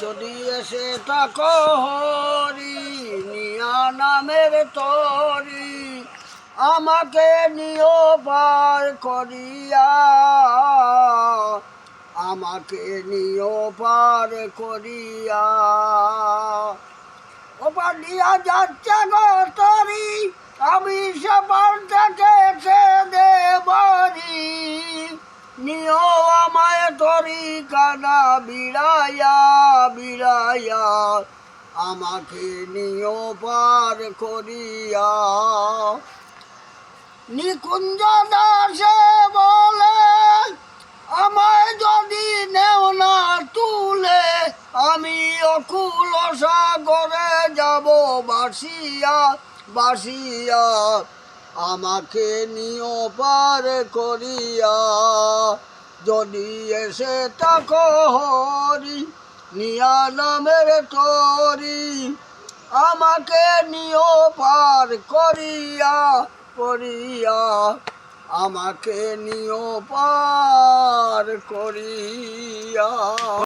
যদি এসে তাকো হরি, নিয়া নামের তরি, আমাকে নিও পার করিয়া। আমাকে নিও পার করিয়া। ও পালিয়া যাচ্ছে গো তরি কানা বিড়াইয়া বিড়াইয়া আমাকে নিও পার করিয়া। নিকুঞ্জ দাসে বলে, আমায় যদি নেও না তুলে, আমি অকুল সাগরে যাব বাসিয়া বাসিয়া। আমাকে নিও পার করিয়া। যদি এসে তাকো হরি, নিয়া নামের তরি, আমাকে নিও পার করিয়া করিয়া, আমাকে নিও পার করিয়া।